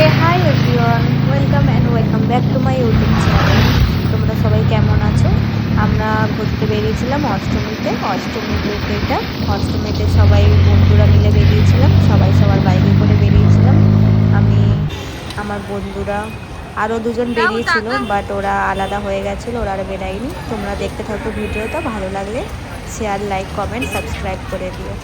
Hey hi everyone welcome and welcome back to my YouTube channel তোমরা সবাই কেমন আছো? আমরা ঘুরতে বেরিয়েছিলাম অষ্টমীতে। অষ্টমীতে এটা অষ্টমীতে সবাই বন্ধুরা মিলে বেরিয়েছিলাম। সবাই সবার বাইকে করে বেরিয়েছিলাম। আমি আমার বন্ধুরা আরও দুজন বেরিয়েছিল বাট ওরা আলাদা হয়ে গেছিল ওরা আর বেরায়নি। তোমরা দেখতে থাকো ভিডিওটা ভালো লাগলে শেয়ার লাইক কমেন্ট সাবস্ক্রাইব করে দিও।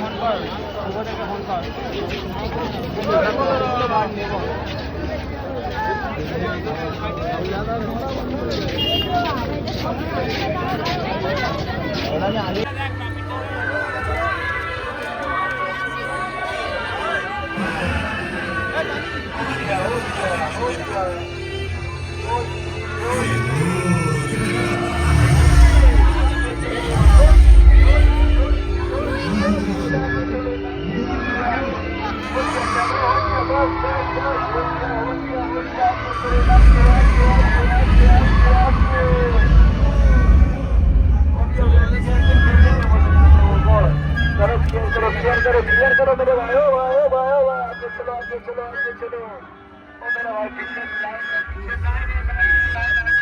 ফোন কর ਕਰੋ ਕਲੀਅਰ ਕਰੋ ਮੇਰੇ ਵਾਇਓ ਵਾਇਓ ਵਾਇਓ ਵਾਇਓ ਚਲੋ ਅੱਗੇ ਚਲੋ ਅੱਗੇ ਚਲੋ ਉਹ ਮੇਰਾ ਵਾਇਓ ਪਿੱਛੇ ਲਾਈਨ ਹੈ ਪਿੱਛੇ ਲਾਈਨ ਹੈ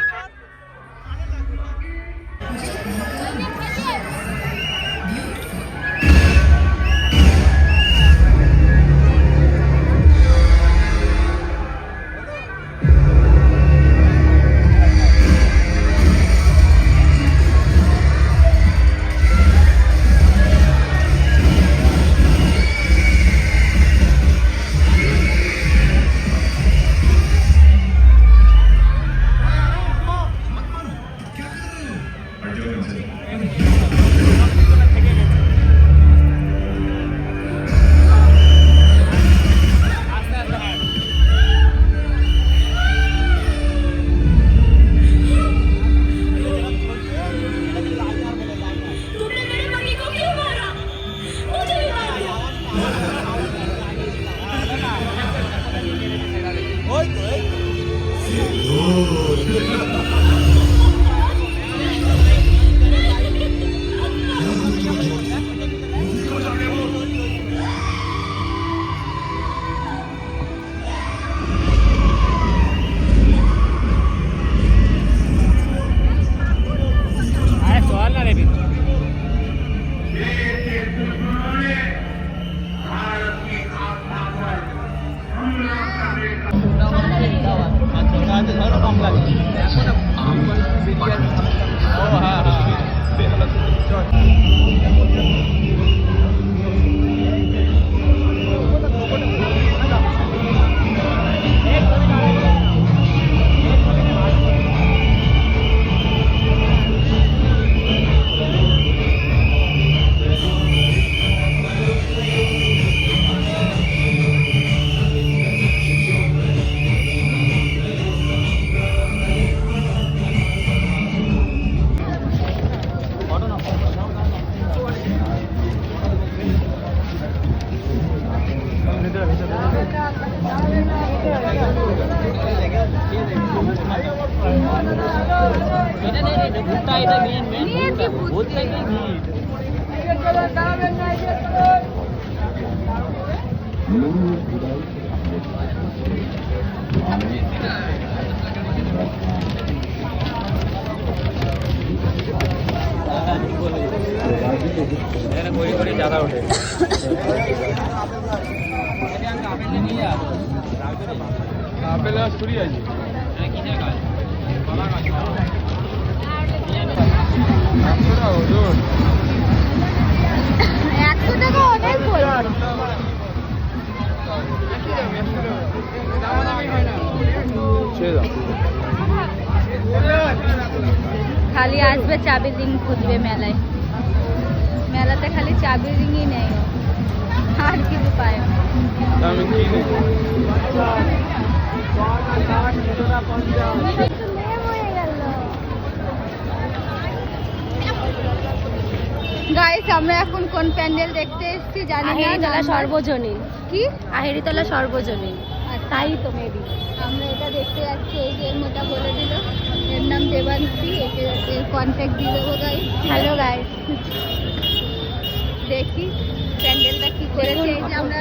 এটা নেই এটা ভুট্টা এটা মেন মেন ভুট্টা এটা ঘি এখানে করে করে জ্বালা ওঠে আপেল ছুরি আছে। কলা খালি আসবে চাবির রিং খুঁজবে মেলায়। মেলাতে খালি চাবির রিংই নেই। আর কিছু পায় গাইস আমরা এখন কোন প্যান্ডেল দেখতে এসেছি জানি না সর্বজনীন। কি? আহিরিতলা সর্বজনীন। তাই তো মেবি আমরা এটা দেখতে যাচ্ছি এই যে মেয়েটা বলে দিল। এর নাম দেবাংশী একে এর কন্ট্যাক্ট দিয়ে দেবো গাইস হ্যালো গাইস দেখি প্যান্ডেলটা কি করেছে এই যে আমরা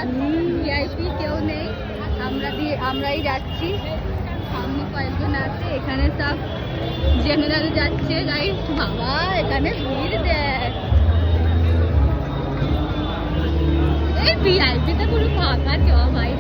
ভিআইপি কেউ নেই। আমরা দিয়ে আমরাই যাচ্ছি। সামনে কয়েকজন আছে এখানে সব জেনারেল যাচ্ছে গাইস বাবা এখানে ভিড় দেয় এই ভিআইপিতে পুরো ফাঁকা চ ভাই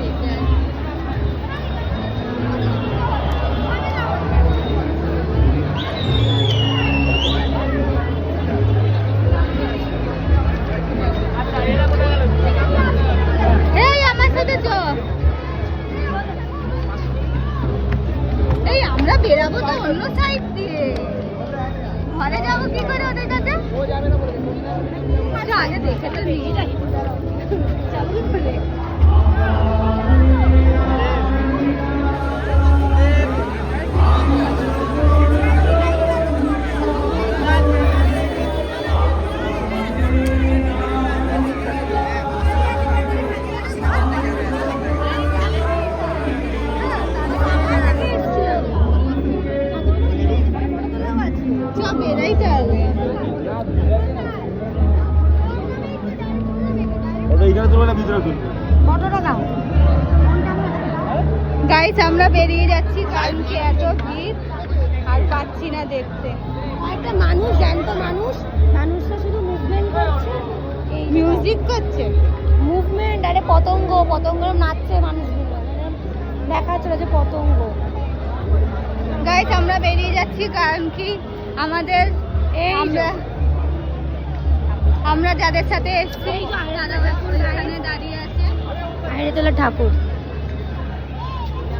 বেরাবো তো অন্য সাইড দিয়ে। ঘরে যাব কি করে ওদের কাছে আগে দেখে তো নিয়ে যাই। চালু গাইস আমরা বেরিয়ে যাচ্ছি কারণ কি এত ভিড় আর পাচ্ছি না দেখতে। একটা মানুষ জ্যান্ত মানুষ মানুষটা শুধু মুভমেন্ট করছে। মিউজিক করছে। মুভমেন্ট আরে পতঙ্গ পতঙ্গ নাচছে মানুষগুলো। মানে দেখা যাচ্ছিল যে পতঙ্গ। গাইস আমরা বেরিয়ে যাচ্ছি কারণ কি? আমাদের এই। আমরা যাদের সাথে এসেছি তারা এখানে দাঁড়িয়ে আছে। ঠাকুর।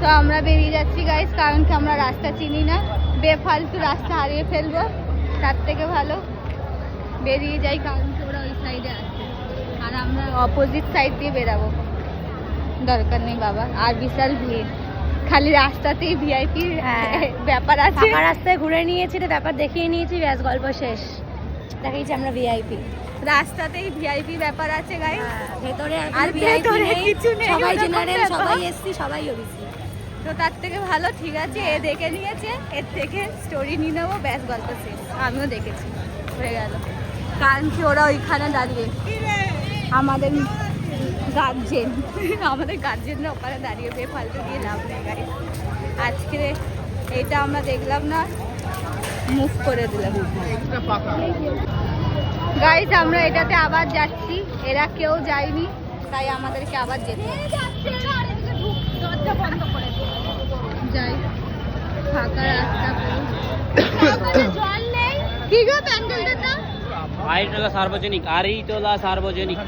তো আমরা বেরিয়ে যাচ্ছি গাইস কারণ কি আমরা রাস্তা চিনি না। বেফালতু রাস্তা হারিয়ে ফেলব তার থেকে ভালো। বেরিয়ে যাই কারণ কি ওরা ওই সাইডে আছে। আর আমরা অপোজিট সাইড দিয়ে বেরাবো। দরকার নেই বাবা আর বিশাল ভিড়। খালি রাস্তাতেই ভিআইপি হ্যাঁ। ব্যাপার আছে। রাস্তায় ঘুরে নিয়েছি তো ব্যাপার দেখিয়ে নিয়েছি ব্যাস গল্প শেষ। দেখাইছি আমরা ভিআইপি রাস্তাতেই ভিআইপি ব্যাপার আছে গাইস ভেতরে আর ভেতরে নেই। কিছু নেই, সবাই জেনারেল সবাই এসছি সবাই ওবিসি তো তার থেকে ভালো ঠিক আছে এ দেখে নিয়েছে এর থেকে স্টোরি নিয়ে নেব ব্যাস গল্প শেষ। আমিও দেখেছি হয়ে গেল। কারণ কি ওরা ওইখানে দাঁড়িয়ে আমাদের গার্জেন আমাদের গার্জেনরা ওখানে দাঁড়িয়ে বেফালতু দিয়ে লাভ নেই গাড়ি আজকে এইটা আমরা দেখলাম না মুভ করে দিলাম। গাইজ আমরা এটাতে আবার যাচ্ছি। এরা কেউ যায়নি তাই আমাদেরকে আবার যেতে হবে। যাই ফাঁকা রাস্তা। কি গো প্যান্ডেলটা আহিরিতলা সার্বজনিক আহিরিতলা সার্বজনিক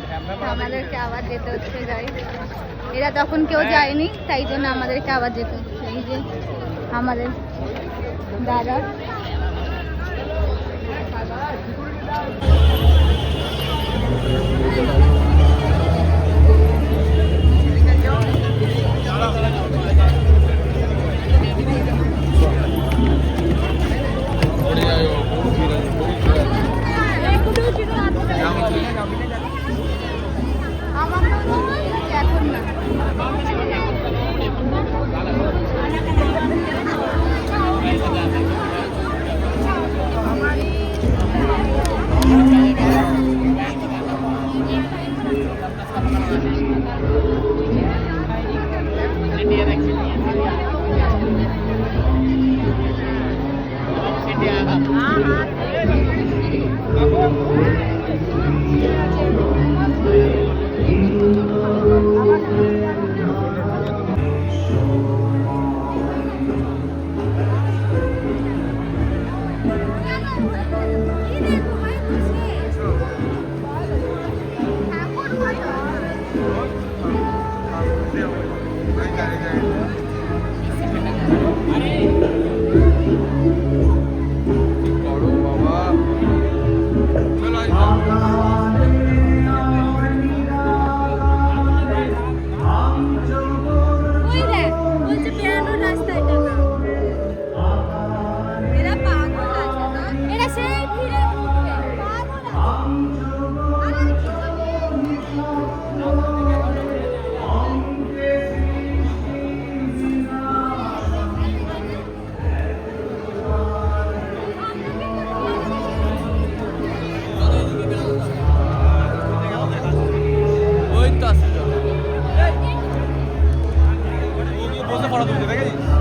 আমাদেরকে আবার যেতে হচ্ছে যাই। এরা তখন কেউ যায়নি তাই জন্য আমাদেরকে আবার যেতে হচ্ছে। এই যে আমাদের দাদা। আমার মনে হয় এখন না nice thing. বসে পড়া তুলছে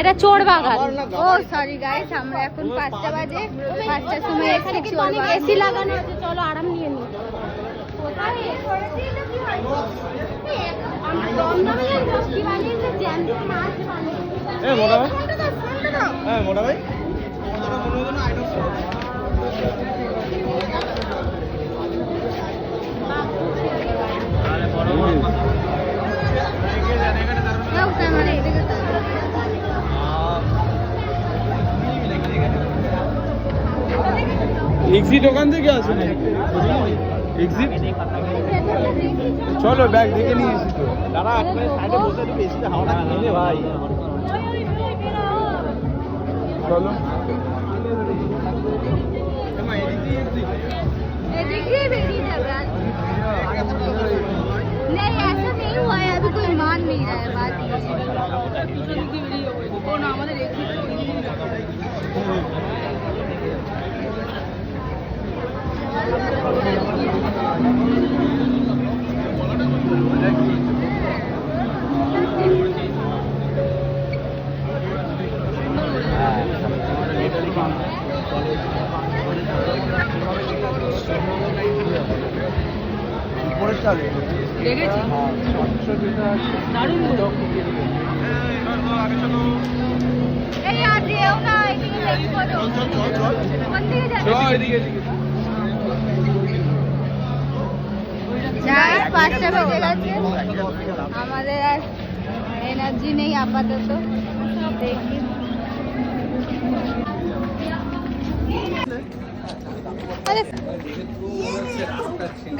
এটা চোর বাগান। ও সরি গাইস আমরা এখন পাঁচটা বাজে। পাঁচটার সময় এখানে চলবে এসি লাগানো আছে চলো আরাম নিয়ে নি এ মোটা ভাই হ্যাঁ এক্সিট ওখান থেকে আছে এক্সিট চলো ব্যাগ দেখে নিয়ে এসি তো দাদা একবার সাইডে বসে একটু বেশি হাওয়াটা খেয়ে নে ভাই চলো एदिक ही बेरिए जाएगा नहीं ऐसा नहीं हुआ है अभी कोई मान नहीं रहा है बात ये है। कौन हमारे দেখেছি। এই আর যেও না এদিকে করো কোন দিকে যাবে এদিকে এদিকে যাই পাঁচটা বেজে গেছে। আমাদের আর এনার্জি নেই আপাতত। দেখি।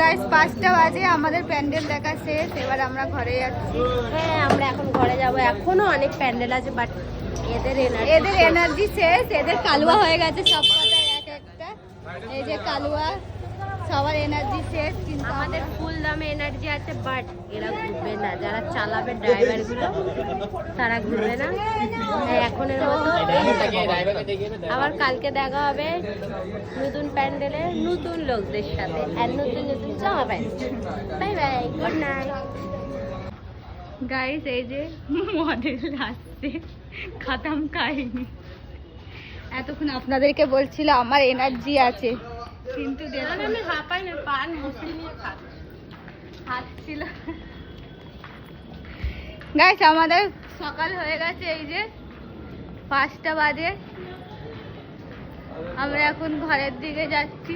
গাইস পাঁচটা বাজে আমাদের প্যান্ডেল দেখা শেষ। এবার আমরা ঘরে যাচ্ছি। হ্যাঁ আমরা এখন ঘরে যাব। এখনও অনেক প্যান্ডেল আছে বাট এদের এনার্জি এদের এনার্জি শেষ। এদের কালুয়া হয়ে গেছে সব কথায় এক একটা। এই যে কালুয়া সবার এনার্জি শেষ কিন্তু আমাদের ফুল দামে এনার্জি আছে বাট এরা ঘুরবে না। যারা চালাবে ড্রাইভারগুলো তারা ঘুরবে না। এখনের মতো। আবার কালকে দেখা হবে নতুন প্যান্ডেলে নতুন লোকদের সাথে। আর নতুন নতুন জামা pant bye bye good night guys এই যে মডেল আসছে। খাতাম কাহিনী এতক্ষণ আপনাদেরকে বলছিল আমার এনার্জি আছে। কিন্তু আমি হাঁপাই না পান মুসলি নিয়ে খা হাত ছিল। গাইস আমাদের সকাল হয়ে গেছে এই যে পাঁচটা বাজে। আমরা এখন ঘরের দিকে যাচ্ছি।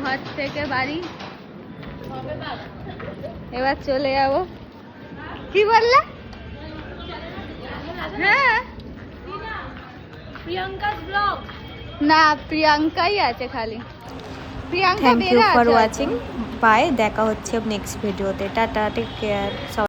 ঘর থেকে বাড়ি। এবার চলে যাব। কি বললে? হ্যাঁ। প্রিয়াঙ্কা ব্লগ। না প্রিয়াঙ্কাই আছে খালি। Priyanka thank you for watching bye দেখা হচ্ছে নেক্সট ভিডিওতে টাটা টেক কেয়ার